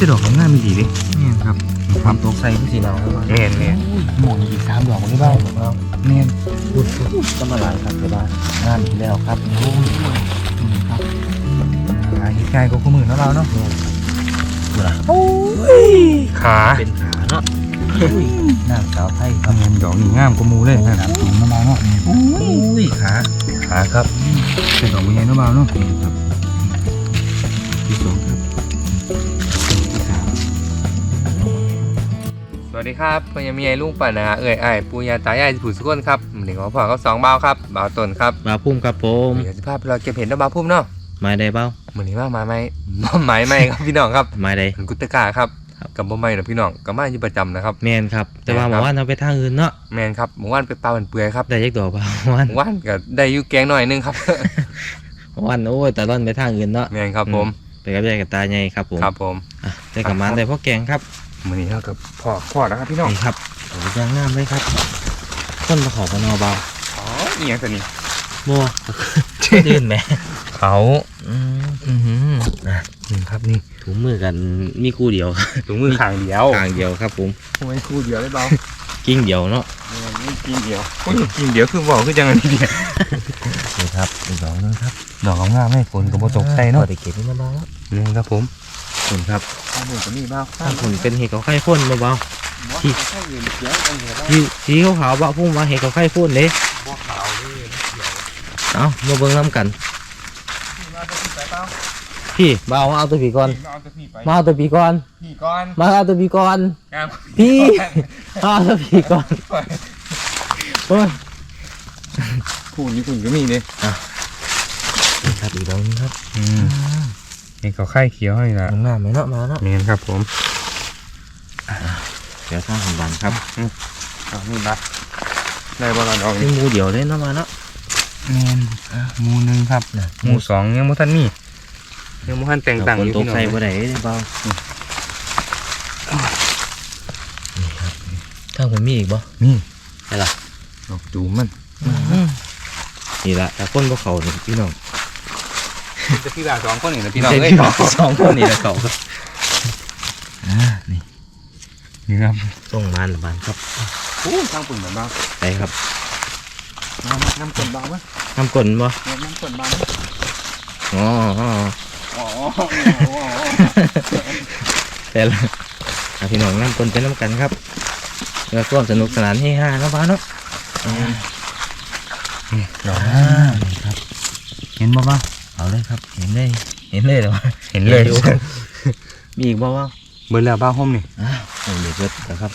จะดอกงามมีดีดินี่ครับความตกใส่ที่สีเราแล้วว่าเนียนเนียนหมองอีกสามดอกนี่บ้างของเราเนียนบุดก็มาหลายครับแต่ว่างานอีกแล้วครับโอ้ยครับหาหิกายก็คู่มือเนาะเราเนาะบุระขาเป็นขาเนาะนางสาวไทยครับเนียนดอกนี่งามกว่าหมูเลยนะสามถุงมาเนาะโอ้ยขาขาครับเป็นดอกใหญ่เนาะเบาเนาะครับที่สอง วัสดีครับพญามีไอ้ลุงปั่นนะฮะเอ่ยไอ้ายปูยาตายายผู้สุกนครับหนึ่งของพ่อก็สองเบาครับเบาต้นครับมาพุ่มครับผมเดี๋ยวจะพาไปเราเก็บเห็ดแล้วเบาพุ่มเนาะไม้ได้เบ้าเหมือนนี้ว่ามาไหมมาไหมไหมครับพี่น้องครับไม้ได้ถึงกุตกาครับครับกับบ่ไหมนะพี่น้องกับมาอยู่ประจำนะครับแมนครับแต่ว่าแม่หนครับมู่ว่านเอาไปทางอื่นเนาะแมนครับหมู่ว่านไปปลาบันเปื่อยครับได้ยักดอกเปล่าหมู่ว่านหมู่ว่านก็ได้อยู่แกงหน่อยนึงครับหมู่ว่านโอ้ยแต่ร่อนไปทางอื่นเนาะแมนครับผมไปกับยายกับตาใหญ่ครับผมครับผมอะได้กับมันได้พ่อแกงครับเห มือนนี้เท่ากับพ่อพ่อแล้วครับพี่น้องนี่ครับโอ้ยยางงามเลยครับต้นมะขอพนอเบาอ๋ออีหยังตัวนี้บัวดื่นไหมเขาอืมอือหือนี่ครับนี่ถุงมือกันมีคู่เดียวถุงมือข้างเดียวข้างเดียวครับผมทำไมคู่เดียวได้เบากิ้งเดียวเนาะแม่นนี่กินเดียวโอ้ยกินเดียวคือบอกคือจังอันนี้เดียวนี่ครับอีกดอกนึงครับดอกงามๆให้ฝนกับบ่ตกใส่เนาะพอได้เก็บนี่มาบ้างนี่ครับผม คุณครับข้าวหมูก็มีบ้างถ้าคุณเป็นเห็ดกับไข่พ่นเบาที่ข้าวอื่นเขียวกันเหรอๆสีสีขาวๆบ้าพุ่มว่าเห็ดกับไข่พ่นเลยบัวขาวนี่เขียวเอามาเบิ่งน้ำกันมาตัวพี่ไปเปล่าพี่มาเอาเอาตัวผีก่อนมาเอาตัวพี่ไปมาเอาตัวผีก่อนพี่ก่อนมาเอาตัวผีก่อนงามพี่มาเอาตัวผีก่อนโอ้ยผู้นี้คุณก็มีเลยนี่ครับอีกดอกนึงครับอืม นี่เขาไข่เขียวให้นะงามๆไหมเนาะมาเนาะเนียนครับผมเดี๋ยวสร้างสมบันครับเอานี่บัได้บ่ละดอกนี่นี่หมูเดียวเลยเนาะมาเนาะเนียนหมูหนึ่งครับน่ะหมูสองยังบ่ทันมียังบ่ทันแต่งต่างฝอนยู่ตกพี่น้องใส่บ่ได้เด้เบานี่ครับถ้าผมมีอีกบ่นี่ไปล่ะดอกจูมมันนี่ละแต่คนบ่เขานี่พี่น้อง จะพี่บ่าวสองคนนี่นะพี่น้องเอ้เอ้ยยสองคนนี่ละเขาครับอ่านี่นี่ครับส่งมันบานครับโอ้ทางปุ่นเหมือนบ้าไปครับน้ำน้ำกลนบ้าไหมน้ำกลนบ่น้ำกลนบ้าไหมอ๋ออ๋ออ๋อแต่ละอะพี่น้องน้ำกลนเป็นน้ำกันครับเพื่อความสนุกสนานเฮฮาเนาะบ้านเนาะอ่าดอกอ่านี่ครับ เห็นบ่บ้าเอา เลยครับ เห็นเลยเห็นเลยเหรอวะเห็นเลยอยู่มีอีกบ่วะเบอร์แล้วบ้าห้อมนี่อ้าวโอ้ยเดือดนะครับ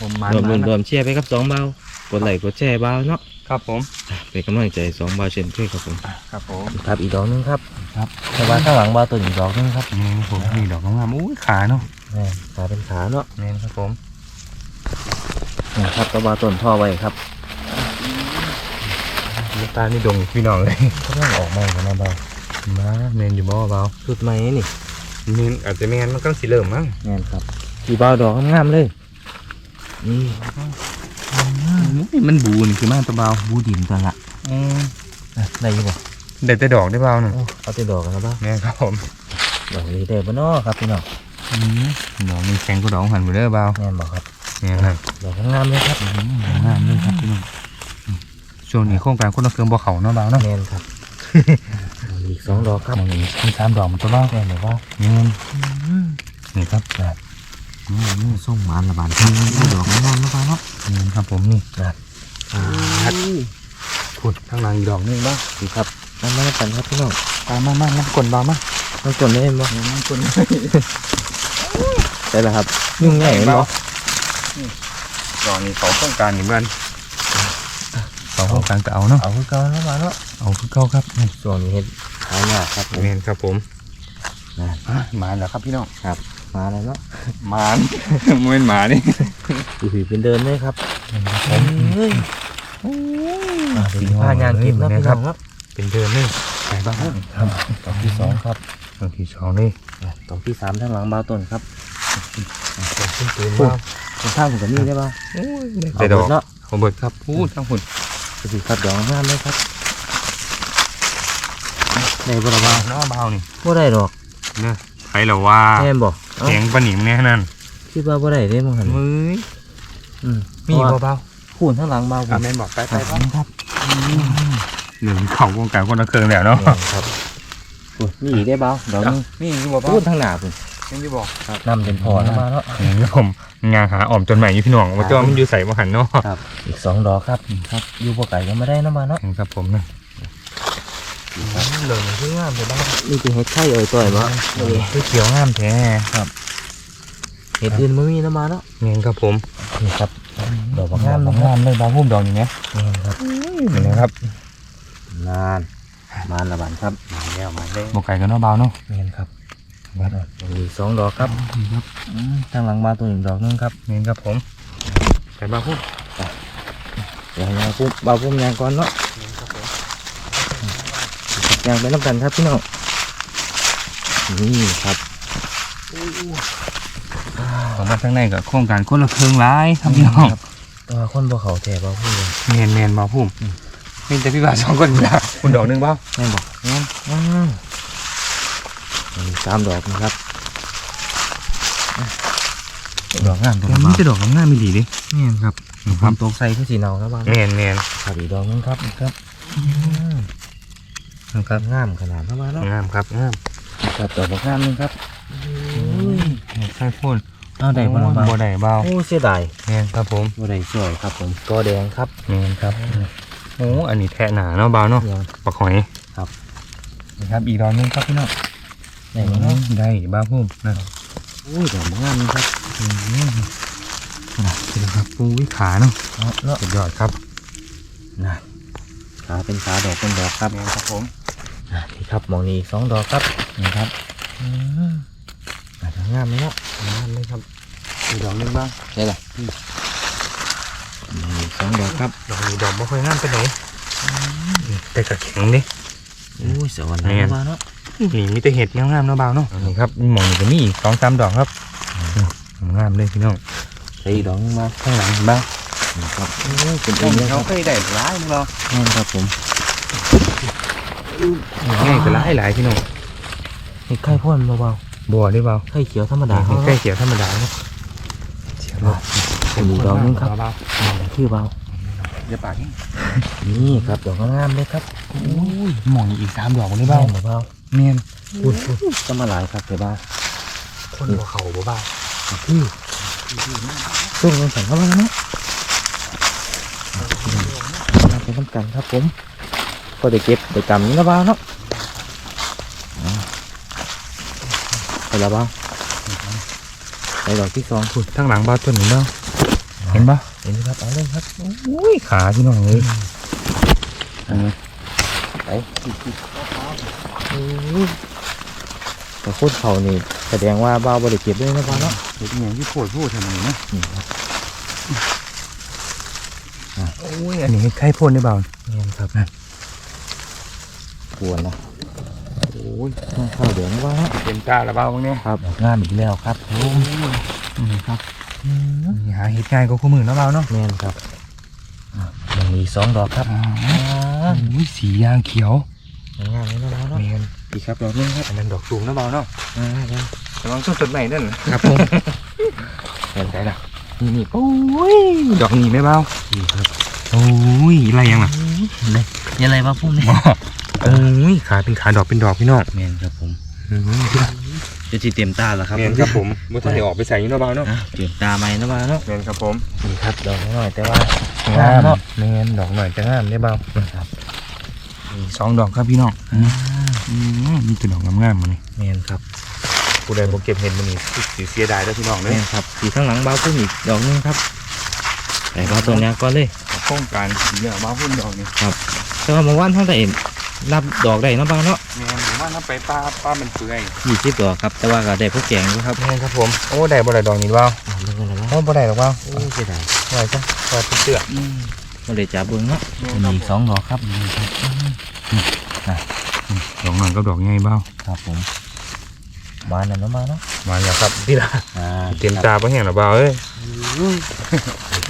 ผมมารวมรวมรวมเชียร์ไปครับสองเบากดไลค์กดแชร์เบาเนาะครับผมอะเป็นกำลังใจสองเบาเช่นเคยครับผมครับผมครับอีกดอกหนึงครับครับแต่ว่าข้างหลังเบาตัวอีกดอกหนึงครับนี่ผมมีดอกงามๆอุ้ยขาเนาะแม่นขาเป็นขาเนาะนี่ครับผมนี่ครับตัวเบาต้นท่อไว้ครับลูกตานี่ดงพี่น้องเลยก็ต้องออกมากันนะเบา มาเมนอยู่บ่เบาสุดไหมนี่เมนอาจจะเมนมันก็สีเหลิ่มมั้งแม่นครับสีเบาดอกงามๆเลยนี่มันบูนี่คือมากตัวเบาบูดินตัวละอืมอะได้อยี่บ่เด็ดแต่ดอกได้เบาหนึ่งโอ้เอาแต่ดอกกันนะเบานี่ครับผมดอกนี้ได้บ่เนาะครับพี่น้องดอกมันแข็งก็ดอกหันไปเด้อเบาแม่นบ่ครับนี่ครับดอกงามเลยครับงามเลยครับพี่น้องช่วงนี้โครงการคนละเครื่องบ่เขาเนาะเบาเนาะแม่นครับ อีกสองดอกครับมองนี้มีสามดอกมันตัวเบาแม่นบอกว่านี่นี่ครับนี่ส่งหวานละบานที่ดอกงามๆนะเบาเนาะนี่ครับผมนี่อ่าขุดข้างหลังอีกดอกหนึงบ้างดีครับนั่นมาแล้วกันครับพี่น้องตามมามาน้ำกลนเบามาต้องกดได้บ่น้ำกลนได้แล้วครับยุ่งง่ายเนาะดอกนี้เขาโครงการนี่เพื่อนเขาโครงการก็เอาเนาะเอาคือเก่าแล้วมาเนาะเอาคือเก่าครับนี่ส่วนนี้ เฮ็ดขายยากครับผมเมนครับผมนะอะหมาแล้วครับพี่น้องมาแล้วเนาะหมาเมื่อนหมานี่ดูผีเป็นเดินเลยครับผมเฮ้ยอ่าเดี๋ยวสิพายางเก็บเนาะพี่น้องเนาะเป็นเดินเลยไหนบ้างครับดอกที่สองครับดอกที่สองนี่ดอกที่สามทางหลังเบาต้นครับดอกที่ตื่นโอ้มาตรงข้างผมก็มีได้ป่ะได้ดอกเนาะผมเบิดครับพูดทั้งหุ่นดูสิครับดอกงามเลยครับ ได้บ่ละบ่าน้อเบานี่บ่ได้ดอกเนี่ยใครเหรอว่าแม่นบ่เสียงปลาหนิมเนี่ยนั่นคิดว่าบ่ได้เด้มั้งหั่นมืออืมมีเบาพูนข้างหลังเบาๆผอะมแม่นบอกไปไปครับครับเหลืองเข่าวงการคนละเครื่องแล้วเนาะครับพูนนี่อีกได้เบาดอกนึงนี่อยู่บ่พูนทางหน้าพุ่นยังอยู่บอกนำเป็นพอแล้วมาเนาะนี่ผมงานหาอ่อมจนใหม่อยู่พี่น้องว่าจะว่ามันอยู่ใส่บ่หันเนาะอีกสองดอกครับครับอยู่บ่ไก่ก็ไม่ได้เนาะมาเนาะครับผมนะ เหลืองคืองามเลยบ้างนี่คือเห็ดไข่เอ่ยต่อยบ่คือเขียวงามแท้เห็ดอื่นบ่มีเนาะมาเนาะเงี้ยครับผมนี่ครับดอกบักงางามมงาเนาะมเลยบางพุ่มดอกอย่างเงี้ยนี่ครับนี่นะครับนานมานละบานครับมาแล้วมาแล้วบกไก่กันเนาะเบาเนาะนี่ครับอีกสองดอกครับครับอืมทางหลังมาตัวหนึ่งดอกนึงครับนี่ครับผมไก่บางพุ่มเดี๋ยวยางพุ่มเบาพุ่มยางก่อนเนาะ ยางไปน้ำกันครับพี่น้องนี่ครับของมาข้างในกับโครงการคนละเครื่องร้ายครับพี่น้องตัวคนบ่เขาแท้เบาพุ่มเลยเมียนเมียนบางพุ่มมีแต่พี่บ่าวสองคนอยู่ละคุณดอกหนึงเปล่าแม่นบอกแม่นอ้าวมีสามดอกนะครับดอกงามตัวนี้จะดอกงามไม่ดีดิแม่นครับคครัวาบมตกใส่คือสีเนาแล้วบ้างเมียนเมียนครับอีกดอกนึงครับครับ ครับงามขนาดนั้นมาเนาะงามครับงามครับดอกบักงามนึงครับใช่พ่นเอาได้บ่ล่ะบ่บ่ได้เบาโอ้เสียดายเมียนครับผมบ่ได้สวยครับผมกอแดงครับเมียนครับโอ้อันนี้แทะหนาเนาะเบาเนาะยังปลาหอยครับนี่ครับอีกดอกหนึงครับพี่น้องได้บ่เนาะได้บ้าพุ่มนะโอ้ยดอกบักงามนึงครับอืมนะดูครับปูวิขาเนาะเอาเนาะสุดยอดครับน่ะขาเป็นขาดอกเป็นดอกครับเมียนครับผมอะ นี่ครับหมองนี้อีกสองดอกครับนี่ครับอืมอาจจะงามไหมเนาะงามเลยครับอีกดอกหนึงบ้างได้ละนี่สองดอกครับดอกนี้ดอกบ่ค่อยงามไปไหนแต่ก็แข็งดิโอ้ยสวรรค์แม่นมาเนาะนี่มีแต่เห็ดงามๆเนาะเบาเนาะนี่ครับหมองนี่ก็มีอีกสองสามดอกครับงามเลยพี่น้องใส่อีกดอกนึงมาข้างหลังเห็นบ้างนี่ครับโอ้ยเป็นเองเลยครับเคยได้ร้ายเนาะแม่นครับผม ง่ายก็ร้ายหลายพี่น้องเห็ดไข่พ่นเบาบัวได้เบาๆไข่เขียวธรรมดาเห็ดใกล้เขียวธรรมดาเนาะเสียบเป็นอีกดอกนึงครับเบาคือเบาๆอย่าปากนี่นี่ครับดอกงามๆเลยครับโอ้ยหมองอีกสามดอกนี่เบาเบาเบาเมียนพูดพูดก็มาหลายครับแต่เบาคนบัวเขาบ่เบาคือช่วงนั้นสั่งเข้ามาเนาะมาเป็นน้ำกันครับผม ก็ได้เก็บได้กำนี้นะบ้าเนาะอ่าไปแล้วบ้าไปดอกที่สองพูดทั้งหลังบ้าต้นนี้เนาะเห็นปะเห็นไหมครับเอาเลยครับอุ้ยขาพี่น้องเลยไปโอ้ยแต่พูดเขานี่แสดงว่าบ้าบริเก็บด้วยนะบ้าเนาะเห็ดอย่างที่โผล่พูดทำไมนะนี่ครับโอ้ยอันนี้ไข่พ่นได้เบานี่ครับ กวนนะโอ้ยต้องเข้าเดี๋ยวนะบ้าเนาะเต็มตาละเบาบางเนี่ยครับงามอีกแล้วครับผมนี่ครับนี่หาเห็ดง่ายก็คู่มือเนาะเบาเนาะแม่นครับอะยังมีสองดอกครับอ่าโอ้ยสียางเขียวงามเลยนะบ้าเนาะเมียนอีกครับดอกนึงครับอันนั้นดอกสูงนะเบาเนาะอ่าเดี๋ยวระวังต้นต้นใหม่นั่นครับผมเห็นใจละนี่นี่โอ้ยดอกนี้ไหมเบานี่ครับโอ้ยอะไรยังล่ะเลยยังไงบ้าพุ่มเนี่ย โอ้ยขาเป็นขาดอกเป็นดอกพี่น้องแม่นครับผมอืมจะจีเต็มตาแล้วครับเมียนครับผมเมื่อท่านได้ออกไปใส่ยี่เนาะเบาเนาะอะเต็มตาไหมนะบ้าเนาะเมียนครับผมนี่ครับดอกน้อยๆแต่ว่างามเนาะเมียนดอกหน่อยจะงามได้เบาครับนี่สองดอกครับพี่น้องอืมมีแต่ดอกงามๆมันนี่แม่นครับผู้ใดบ่เก็บเห็ดมันนี่สิเสียดายแล้วพี่น้องเลยแม่นครับสีข้างหลังบ้าพุ่มอีกดอกนึงครับไปบ้าตัวนี้ก่อนเลยโครงการสีเหลืองมาพุ่นดอกนี่แต่ว่าเมื่อวานท่านได้ รับดอกได้เนาะบ้าเนาะเมียนผมว่าน้ำไปป้าป้ามันเปื่อยยี่สิบดอกครับ แต่ว่าก็ได้พวกแกงด้วยครับเมียนครับผมโอ้ได้บ่ได้ดอกนี้เบาอ่าเบิ่งกันแล้วโอ้บ่ได้หรอกเบาโอ้เสียดายไว้จ้ะไว้เสื้อมาเลยจับเบิ้งเนาะเมียนมีครับอีกสองดอกครับนี่ครับดอกหน่อยกับดอกใหญ่เบาครับผมมาหน่อยเนาะมาเนาะมาแล้วครับพี่ละอ่าเต็มตาบ่แห้งหรอเบาเอ้ย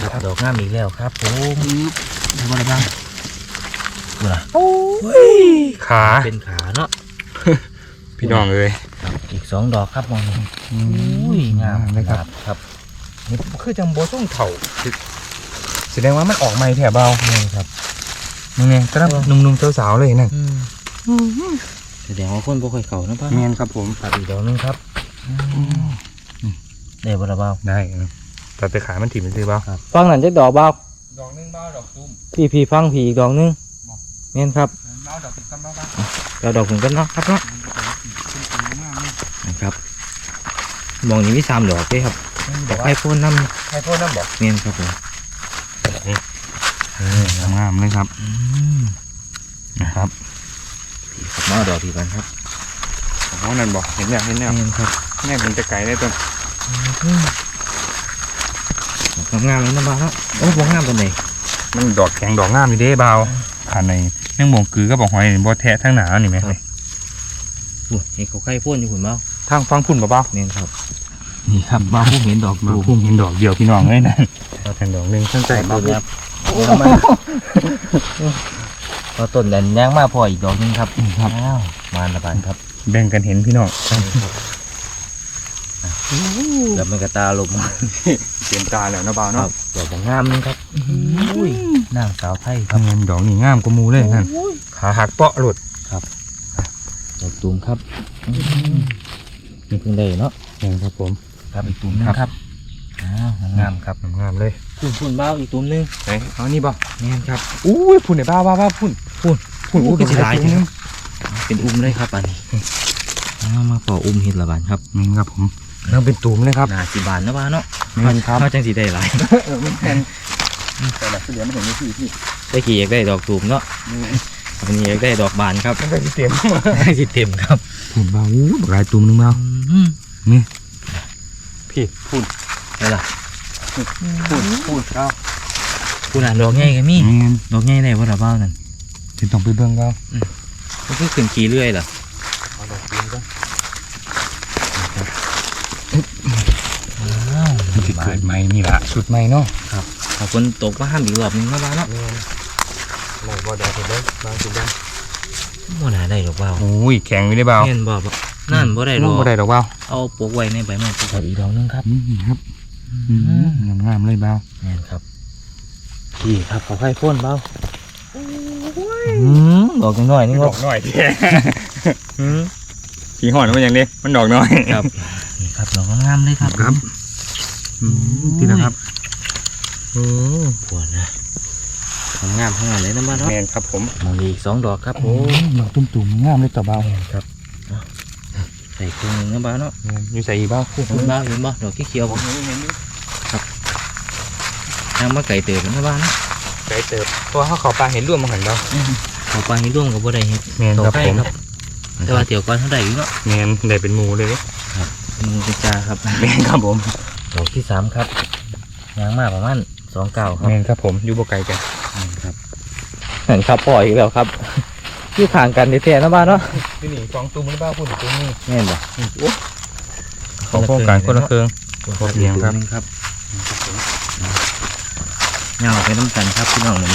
ครับดอกงามอีกแล้วครับผมดูอะไรบ้างดู นะขาเป็นขาเนาะพี่น้องเอ้ยอีกสองดอกครับมองนี่อุ้ยงามเลยครับครับนี่คือจังโบส่งเถ่าแสดงว่ามันออกใหม่แถบเบานี่ครับมึงเนี่ยก็ต้องหนุ่มๆสาวๆเลยนั่นแสดงว่าคนบ่ค่อยเข้านะป้าเมียนครับผมครับอีกดอกหนึงครับได้บ่ละเบาได้นะแต่ไปขายมันถิ่มมันซื้อเบาครับฟังนั่นจักดอกเบาดอกนึงเบ้าดอกตุ้มพี่พี่ฟังพี่อีกดอกหนึง แม่นครับเบ้าดอกติดกันเบ้าเราดอกถึงกันเนาะครับเนาะนะครับมองนี้มีสามดอกเด้ครับดอกไข่พ่นน้ำใครพ่อน้ำบอกแม่นครับผมงามเลยครับนะครับพี่ครับมาเอาดอกพี่กันครับอ๋อนั่นบอกเห็นอย่างเห็นอย่างแม่นครับแน่มันจะไกลได้ต้นดอกงามเลยนะบ้าเนาะโอ้บ่งามปานใดมันดอกแข็งดอกงามอยู่เด้เบาผ่านในแม งมงกือก็บอกหอยบ่แทะทั้งหนานี่ไหมโอ้ยเห็นเขาไข่พ่นอยู่คุณเบ้าทางฟังพุ่นเบาแม่นครับ นี่ครับบ้าผู้เห็นดอกๆมาดูพุ่มเห็นดอกเดียวพี่น้องเลยนั่นเอาแทงดอกหนึ่งตั้งใจใส่เบาต้นครับพอต้นแดนย่างมาพออีกดอกหนึงครับครับมาละบานครับ แบ่งกันเห็นพี่น้อง แล้วมันกระตาลมเตรียมตาแล้วนะเบาครัเนาะบดอกบ่งามนึงครับอุ้ยนางสาวไทยครับเงินดอกนี่งามกว่าหมูเลยนั่นขาหักเปาะหลุดดอกตูมครับนี่เพิ่งได้เนาะเองครับผม ครับอีกตูมหนึงครับอ้าวงามครับงามเลยพุ่นพุ่นเบ้าอีกตูมหนึง ไหนเอานี่บ่แม่นครับอุ้ยพุ่นไหนบ้าบ้าบ้าพุ่นพุ่นพุ่นโอ้อุ้ยก็สิหลายพุ่นจังเป็นอุ้มเลยครับอันนี้เอามาปออุ้มเห็ดละบานครับนี่ครับผม นั่งเป็นตูมเลยครับนาสิบานนะบ้านเนาะแม่นครับเขาจังสีได้หลายเออมันแทนแต่ละเสียไม่เห็นไม่พี่พี่ได้กี่อยากได้ดอกตูมเนาะอันนี้อยากได้ดอกบานครับมันก็สิเต็มได้สิเต็มครับพุ่นบ้าอู้บักหลายตูมหนึงบ้าอืมพี่พุ่นได้ละพุ่นพุ่นเอากูน่ะดอกใหญ่กันมีแม่นดอกใหญ่ได้บ่ละบ้านั่นจะต้องไปเบิ่งเบ้าก็คือขึ้นขี่เรื่อยล่ะเอาดอกตูมก่อน ว้าว มันสิเกิดใหม่นี่ละสุดใหม่เนาะขอบคนตกมาห้ามอีกรอบหนึงนะบ้านเนาะแม่นไหนบ่ดอกเด้อบางสิเด้อบ่น่าได้ดอกเบาโอ้ยแข็งอยู่ได้เบาเห็นบ่บ่นั่นบ่ได้ดน้อองกบ่ได้ดอกเบาเอาปลูกไว้ในใบไม้ปลูกครับอีกดอกหนึงครับอืมครับอืมงามๆเลยเบาแม่นครับพี่ครับเขาไข่พ่นเบาอืมดอกน้อยๆนี่ดงอบกหน่อยที่อืมขี่หอนมันยังเล็กมันดอกน้อยครับนี่ ครับดอกงามเลยครับครับอืมที่นะครับโอ้ปวดนะงามทั้งนั้นเลยนะบ้านเนาะแมนครับผมมองอีกสองดอกครับโอ้ดอกตุ่มๆงามเลยต่อเบาครับใส่เครื่องหนึงนะบ้านเนาะแม่นอยู่ใส่อีกเบาพูดเห็นบ้าเห็นบ้าดอกเขียวๆผมทางมาไก่เติบนะบ้านเนาะใจเติบตัวเขาเขาปลาเห็นร่วมมาหันเบาเขาไปให้ร่วมกับบ่ได้เฮ็ดแมนครับต่อไปผมครับแต่ว่าเตี๋ยวก่อนเท่าใดอยู่เนาะแมนได้เป็นหมูเลยเด้ มือเป็นจาครับแมนครับผมดอกที่สามครับยางมาประมาณสองเก้าครับแมนครับผมอยู่บ่ไกลกันครับเห็นครับปล่อยอีกแล้วครับที่ทางกันแท้ๆนะบ้านเนาะนี่นี่สองตุ่มหรือเปล่าพูดถึงตุ่มนี่แม่นบ่ของโครงการคนละเครื่องขอบคุณครับครับเงาไปน้ำกันครับพี่น้องมัน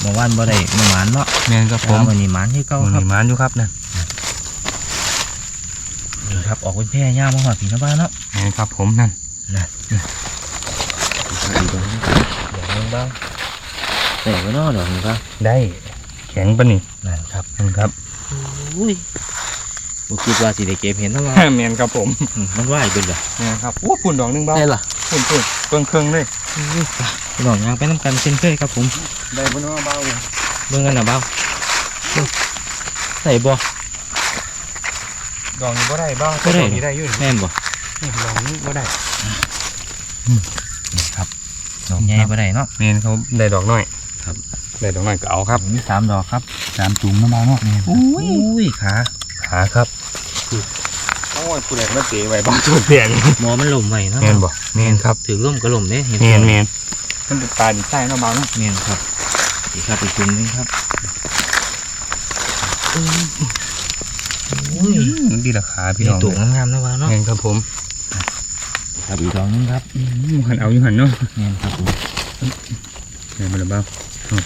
เมื่อวานบ่ได้มาหมานเนาะแมนครับผผมมวันนี้หมานที่เก่ามันครับมีมานอยู่ครับนะนี่ ครับออกเป็นแพร่ย่ามาหอดผีนะบ้านเนาะแมนครับผมนั่นอีกดอกหนึงครับดอกหนึงบ้างแต่ก็นอดอกนี้บ้างได้แข็งปะนี่นั่นครับนั่นครับอุ้ยบ่คิดว่าสิได้เก็บเห็นนะว่าแมนครับผมอืมมันว่ายเป็นเหรอแมนครับโอ้ปุ่นดอกหนึงเบ้าได้ล่ะปุ่นปุ่นเบิ่งเครื่องเลยอุ้ยไปพี่น้องย่างไปน้ำกันเช่นเคยครับผมได้บนว่าเบ้าเลยเบิ่งกันนะเบ้าเบิ่งใส่บ่ ดอกนี้บ่ได้เบ้าบ่ได้ ดอกนี้ได้อยู่นี่แม่นบ่นี่ดอกนี้บ่ได้นี่ครับดอกใหญ่บ่ได้เนาะแมนเขาได้ดอกน้อยครับ ได้ดอกน้อยก็เอาครับมีสามดอกครับสามจุ่มมาเบ้าเนาะอุ้ยอุ้ยขาขาครับโอ้ยผู้ใดมาเตะไว้บ้าจุดเปลี่ยนหมอมันล่มไว้เนาะแมนบ่แมนครับถือล่มก็ล่มเด้เห็นแมบ่นแมนมันเป็นตาดีไส้เนาะเบ้าเนาะ แม่นครับอีกครับอีกจุ่มหนึงครับอุ้ย ดีราคาพี่พี่น้องตุ่งงามๆนะว่าเนาะแมนครับผมครับอีกดอกหนึงครับอืมหันเอาอยู่หันเนาะแม่นครับผมแมนมาแล้วเบ้า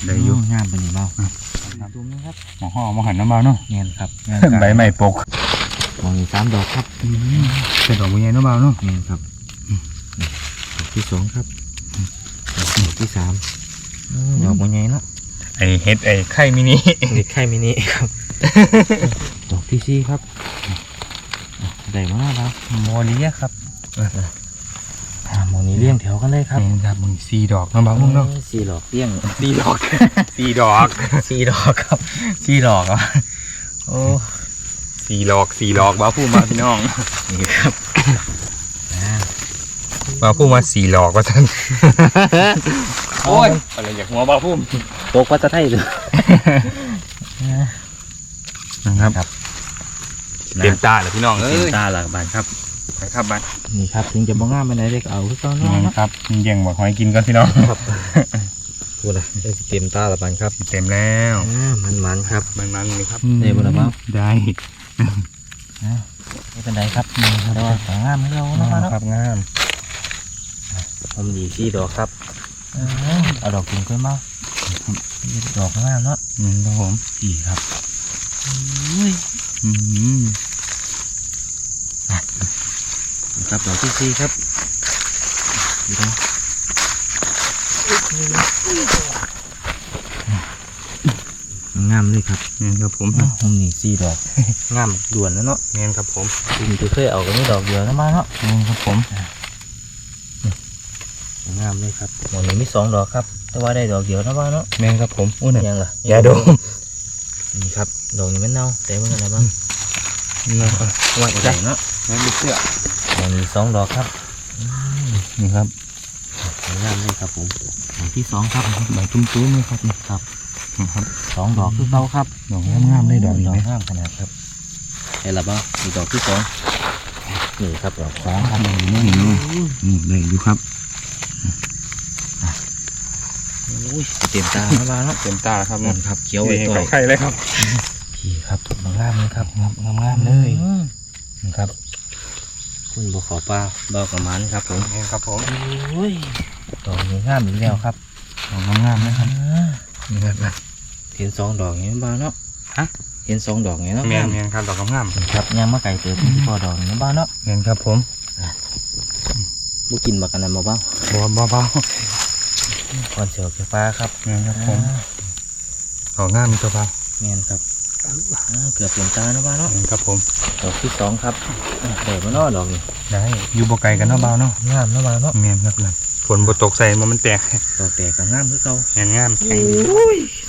ได้อยู่งามเป็นนี่เบาครับดูนี่ครับหมอห่อหมอหันน้ำเบาเนาะเงียนครับเงียนใบใหม่ปกมองอีกสามดอกครับเป็นดอกบัวใหญ่น้ำเบาเนาะเงียนครับดอกที่สองครับดอกที่สามดอกมันใหญ่เนาะ ไอเฮ็ดไอไข่มินิเด็กไข่มินิครับดอกที่สี่ครับได้มาแล้วครับโมเลียครับอ่าหมองนี้เลี้ยงแถวกันเลยครับแม่นครับมึงสี่ดอกน้ำเบาพุ่งเนาะสี่ดอกเลี้ยงสี่ดอกสี่ดอกสี่ดอกครับสี่ดอกอะโอ้สี่ดอกสี่ดอกเบาพุ่งมาพี่น้องนี่ครับอ่า เบาพุ่งมาสี่ดอกว่าท่านโอ้ยอะไรอยากหัวเบาพุ่งโตกว่าจะไทยเลยนะครับครับเต็มตาเลยพี่น้องเอ้เต็มยตาหลักบานครับไปครับบ้านนี่ครับถึงจะบ้องงามไปไหนเด็กเอาคือเก่าเนาะนี่ครับเยี่ยงบอกหอยกินก่อนพี่น้องครับพูดละได้เต็มตาหลักบานครับเต็มแล้วอ่ามันมันๆครับมันมันเลยครับได้บ่ล่ะเบาได้ไม่เป็นไรครับแต่ว่าของงามให้เราเนาะเนาะครับงาม ผมดีสี่ดอกครับเอาดอกกิ่งขึ้นมาดอกงามเนาะอืมครับผมสี่ครับอืมครับดอกที่สี่ครับดูนะงามเลยครับนี่ครับผมผมนี่สี่ดอกงามด่วนแล้วเนาะเนียนครับผมผมจะเคยเอากันนี่ดอกเดียวนะมาเนาะนี่ครับผมงามเลยครับหมดนี้มีสองดอกครับ แต่ว่าได้ดอกเดียวนะว่าเนาะแมนครับผมอุ้ยน่ะยังล่ะยาดมนี่ครับดอกนี้มันเน่าแต่มันอะไรบ้างนะว่าใหจ้ะญ่เนาะแม่นเสื้อดอกนี้สองดอกครับนี่ครับสวยงามเลยครับผมดอกที่สองครับใบตุ้มๆเลยครับนี่ครับครับสองดอกคือเก่าครับดอกงามๆเลยดอกนี้ดอกไหมงามขนาดครับเห็นแล้วบ้างมีดอกที่สองนี่ครับดอกสองครับนี่นี่นี่ได้อยู่ครับ โอ้ยเต็มตานะบ้างเนาะเต็มตาครับนั่นครับเขียวไว้ต่อยไข่เลยครับพี่ครับดอกงามเลยครับงามงามเลยอืมครับคุณบอขอปลาเบากระมันครับผมนี่ครับผมโอ้ยดอกนี้งามอีกแล้วครับดอกงามๆนะครับนี่ครับเห็นสองดอกอย่างนี้บ้างเนาะฮะเห็นสองดอกอย่างนี้เนาะแมนแมนครับดอกงามครับยังมาไก่เติมที่พอดอกอย่างนี้บ้างเนาะๆแมนครับผมบุกินบักกันนั้นมาบ้างบอเบา ก่อนเสียวเขียวฟ้าครับๆแมนครับผมดอกงามมีตัวเบาเมียนครับอ่าเกือบเต็มตานะบ้างเนาะแมนครับผมดอกที่สองครับอ่าเด็กมาเนาะดอกนี้ได้อยู่บ่ไกลกันเนาะเบาเนาะงามนะบ้างเนาะแมนครับนั่นฝนบ่ตกใส่มันมันแตกดอกแตกก็งามคือเก่าแมนงามแข็ง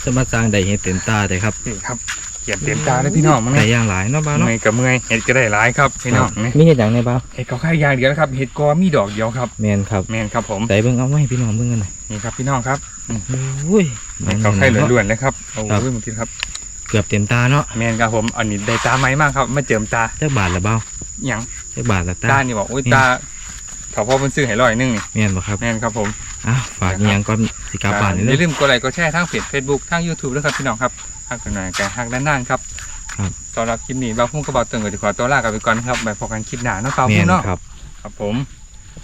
สมาสร้างได้เห็นเต็มตาเลยครับนี่ครับเขียนเต็มตาเลยพี่น้องมั้งแต่เนี่ยอย่างหลายเนาะบ้างเนาะเมื่อยกับเมื่อยเห็ดก็ได้หลายครับพี่น้องนี่มีเห็ดอย่างในบ้างเห็ดเขาแค่อย่างเดียวนะครับเห็ดกอมีดอกเดียวครับเมียนครับแมนครับผมแต่เบิ่งเอาไว้ให้พี่น้องเบิ่งกันหน่อยนี่ครับพี่น้องครับโอ้ยเห็ดเขาแค่ล้วนๆเลยครับโอ้ครับยเมื่อกี้ครับเกือบเต็มตาเนาะแมนครับผมอันนี้ได้ตาไหมมากครับมาเจิมตาจักบาทละเบ้าหยังจักบาทละตาตานี่บอกอุ้ยนี่ตาเขาพ่อเพิ่นซื้อให้ร้อยหนึงนี่เมียนบ่ครับแมนครับผมอะฝากอีหยังก่อนสิกลับบ้านนี่อเด้ย่าอลืมกดไลค์กดแชร์ทั้งเพจ Facebook ทั้ง YouTube ด้วยครับพี่น้องครับ ฮักกันหน่อยแกฮักด้านหน้าครับครับสำหรับคลิปนี้บ่าวพุ่งกระบอกเติงก็จะขอตัวลากันไปก่อนครับไปพบกันคลิปหน้าเนาะบ่าวเมียพุ่งนเนาะครับครับผม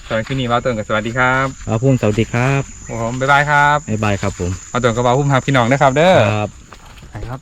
สำหรับคลิปนี้บ่าวเติงก็สวัสดีครับเอาพุ่มสวัสดีครับผมบ๊ายบายครับบ๊ายบายครับผมบ่าวเติงกระบอกพุ่งพาพี่น้องนะครับ เด้อครับไปครับ